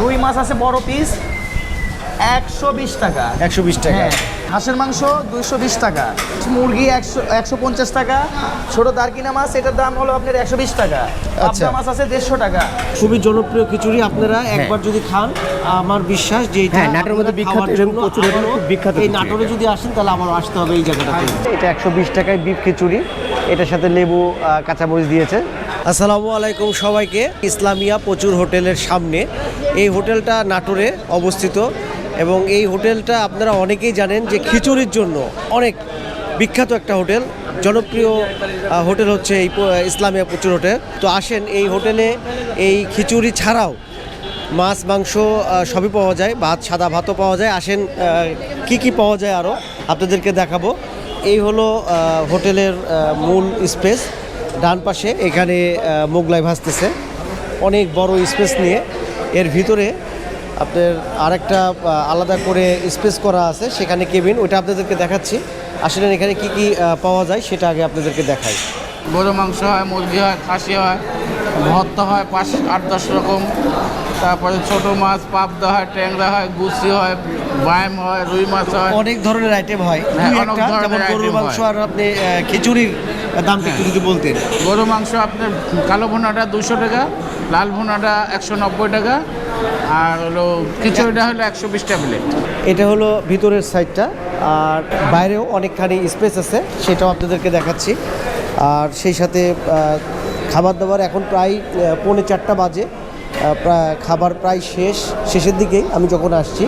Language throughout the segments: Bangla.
রুই মাছ আছে বড় পিস একশো বিশ টাকা। একশো বিশ টাকা। হ্যাঁ হাঁসের মাংস দুইশো বিশ টাকা মুরগি একশো একশো পঞ্চাশ টাকা ছোট দারকিনা মাছ এটার দাম হলো আপনার একশো বিশ টাকা। আচ্ছা। মাছ আছে দেড়শো টাকা। খুবই জনপ্রিয় খিচুড়ি আপনারা একবার যদি খান আমার বিশ্বাস যে হ্যাঁ, নাটোরের মধ্যে বিখ্যাত প্রচুর বিখ্যাত এই নাটোরে যদি আসেন তাহলে আবার আসতে হবে এই জায়গাটাতে। এটা একশো বিশ টাকায় বিফ খিচুড়ি। এটার সাথে লেবু কাঁচামরিচ দিয়েছে। আসসালামু আলাইকুম সবাইকে। ইসলামিয়া প্রচুর হোটেলের সামনে। এই হোটেলটা নাটোরে অবস্থিত এবং এই হোটেলটা আপনারা অনেকেই জানেন যে খিচুড়ির জন্য অনেক বিখ্যাত একটা হোটেল। জনপ্রিয় হোটেল হচ্ছে এই ইসলামিয়া প্রচুর হোটেল। তো আসেন, এই হোটেলে এই খিচুড়ি ছাড়াও মাছ, মাংস সবই পাওয়া যায়, ভাত, সাদা ভাতও পাওয়া যায়। আসেন কি কি পাওয়া যায় আরও আপনাদেরকে দেখাবো। এই হলো হোটেলের মূল স্পেস। ডান পাশে এখানে মোগলাই ভাসতেছে। অনেক বড় স্পেস নিয়ে। এর ভিতরে আপনার আরেকটা আলাদা করে স্পেস করা আছে, সেখানে কেবিন। ওইটা আপনাদেরকে দেখাচ্ছি। আসলে এখানে কি কি পাওয়া যায়, সেটা আগে আপনাদেরকে দেখাই। গরু মাংস হয়, মুরগি হয়, খাসি হয়, ভর্তা হয়, পাঁচ, আট, দশ রকম। তারপরে ছোট মাছ পাবদা হয় ট্যাংরা হয় গুছি হয় বাইম হয় রুই মাছ হয়। অনেক ধরনের আইটেম হয়। হ্যাঁ, অনেক ধরনের গরুর মাংস আর আপনি খিচুড়ির দামটা একটু যদি বলতেন। গরু মাংস আপনার কালো ভুনাটা দুশো টাকা লাল ভুনাটা একশো নব্বই টাকা আর হলো খিচুড়িটা হলো একশো বিশ টাকা প্লেট এটা হলো ভিতরের সাইডটা আর বাইরেও অনেকখানি স্পেস আছে সেটাও আপনাদেরকে দেখাচ্ছি। আর সেই সাথে খাবার দাবার এখন প্রায় পৌনে চারটা বাজে। খাবার প্রায় শেষ, শেষের দিকেই আমি যখন আসছি।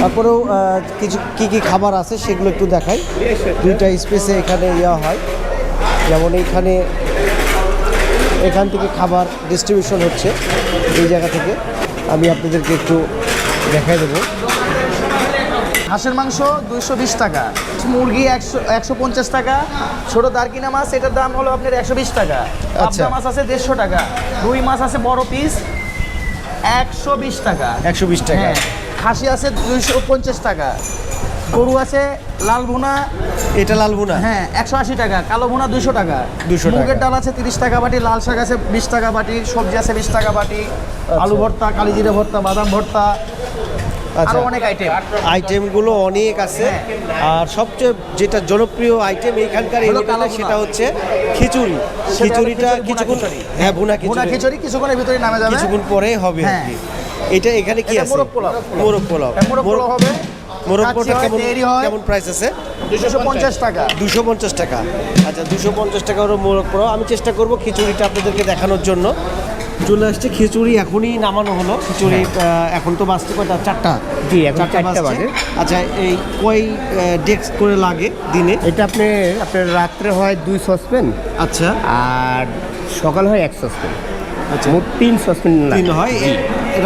তারপরেও কিছু কী কী খাবার আছে সেগুলো একটু দেখাই। দুইটা স্পেসে এখানে ইয়া হয়। যেমন এইখানে এখান থেকে খাবার ডিস্ট্রিবিউশন হচ্ছে এই জায়গা থেকে। আমি আপনাদেরকে একটু দেখাই দেবো। হাঁসের মাংস দুইশো বিশ মুরগি একশো একশো পঞ্চাশ টাকা ছোট দারকিনা মাছ এটার দাম হলো আপনার একশো বিশ টাকা। আচ্ছা। মাছ আছে দেড়শো টাকা রুই মাছ আছে বড় পিস একশো বিশ টাকা। একশো বিশ টাকা। হ্যাঁ খাসি আছে দুইশো পঞ্চাশ টাকা গরু আছে লাল ভুনা। এটা লাল ভুনা? হ্যাঁ একশো আশি টাকা কালো ভুনা দুশো টাকা। 200 টাকা। মুগের ডাল আছে তিরিশ টাকা বাটি লাল শাক আছে বিশ টাকা বাটি সবজি আছে বিশ টাকা বাটি আলু ভর্তা কালিজিরে ভর্তা বাদাম ভর্তা আচ্ছা। আরও অনেক আইটেম আইটেমগুলো অনেক আছে। আর সবচেয়ে যেটা জনপ্রিয় আইটেম এইখানকার এই। সেটা হচ্ছে খিচুড়ি। খিচুড়িটা কিছুক্ষণ হ্যাঁ ভুনা খিচুড়ি। কিছুক্ষণের ভিতরে নামে যাবে। কিছুক্ষণ পরে হবে আর হ্যাঁ। কি। এটা এখানে কি আছে? মোরগ পোলাও। মোরগ পোলাও। হ্যাঁ, মোরগ হবে। মোরগ পোলাও কেমন কেমন প্রাইস আছে? দুশো পঞ্চাশ টাকা। দুশো পঞ্চাশ টাকা। আচ্ছা দুশো পঞ্চাশ টাকা হলো মোরগ পোলাও। আমি চেষ্টা করব খিচুড়িটা আপনাদেরকে দেখানোর জন্য। চলে আসছে খিচুড়ি এখনই নামানো হলো। খিচুড়ি এখন তো বাজছে কয়টা? চারটা। জি, এখন চারটা। বাজে। আচ্ছা এই কয় ডেস্ক করে লাগে দিনে? এটা আপনি আপনার রাত্রে হয় দুই সসপেন আচ্ছা। আর সকাল হয় এক সসপেন আচ্ছা। মোট তিন সসপেন তিন হয়?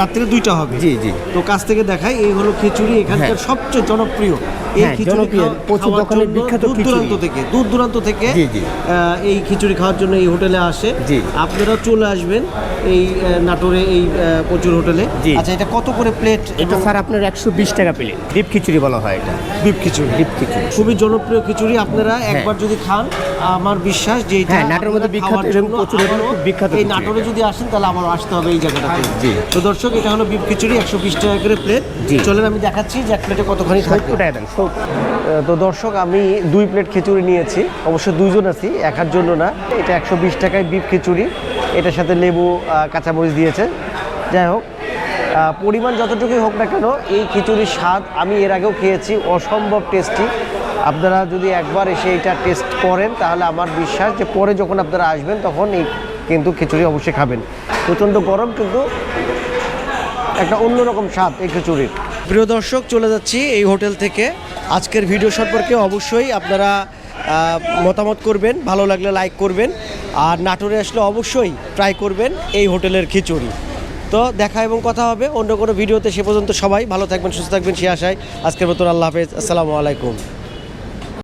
রাত্রে দুইটা হবে। জি, জি। তো কাছ থেকে দেখাই এই হলো খিচুড়ি এখানকার হ্যাঁ। সবচেয়ে জনপ্রিয়। এই হ্যাঁ, খিচুড়ি প্রচুর দোকানের বিখ্যাত দূর দূরান্ত থেকে দূর দূরান্ত থেকে এই খিচুড়ি খাওয়ার জন্য এই হোটেলে আসে। আপনারা চলে আসবেন এই নাটোরে এই প্রচুর হোটেলে। আচ্ছা এটা কত করে প্লেট এটা স্যার আপনার একশো বিশ টাকা প্লেট ডিপ খিচুড়ি বলা হয় এটা। বিফ খিচুড়ি। ডিপ খিচুড়ি। খুবই জনপ্রিয় খিচুড়ি। আপনারা একবার যদি খান আমার বিশ্বাস যে হ্যাঁ, নাটোরের মধ্যে বিখ্যাত এবং প্রচুর বিখ্যাত এই নাটোরে যদি আসেন তাহলে আমার আসতে হবে এই জায়গাটাতে। জি। তো দর্শক এটা হলো বিফ খিচুড়ি একশো বিশ টাকা করে প্লেট। চলেন আমি দেখাচ্ছি যে এক প্লেটে কতখানি থাকবে। সত্তর টাকা দেন তো দর্শক আমি দুই প্লেট খিচুড়ি নিয়েছি। অবশ্য দুইজন আছি একার জন্য না। এটা একশো বিশ টাকায় বিফ খিচুড়ি। এটার সাথে লেবু কাঁচামরিচ দিয়েছে। যাই হোক পরিমাণ যতটুকুই হোক না কেন এই খিচুড়ির স্বাদ আমি এর আগেও খেয়েছি। অসম্ভব টেস্টি আপনারা যদি একবার এসে এটা টেস্ট করেন তাহলে আমার বিশ্বাস যে পরে যখন আপনারা আসবেন তখন এই কিন্তু খিচুড়ি অবশ্যই খাবেন। প্রচণ্ড গরম কিন্তু একটা অন্যরকম স্বাদ এই খিচুড়ির। প্রিয় দর্শক, চলে যাচ্ছি এই হোটেল থেকে। আজকের ভিডিও সম্পর্কে অবশ্যই আপনারা মতামত করবেন, ভালো লাগলে লাইক করবেন, আর নাটোরে আসলে অবশ্যই ট্রাই করবেন এই হোটেলের খিচুড়ি। তো দেখা এবং কথা হবে অন্য কোনো ভিডিওতে, সে পর্যন্ত সবাই ভালো থাকবেন, সুস্থ থাকবেন, সে আশায়। আজকের মতন আল্লাহ হাফেজ, আসসালামু আলাইকুম।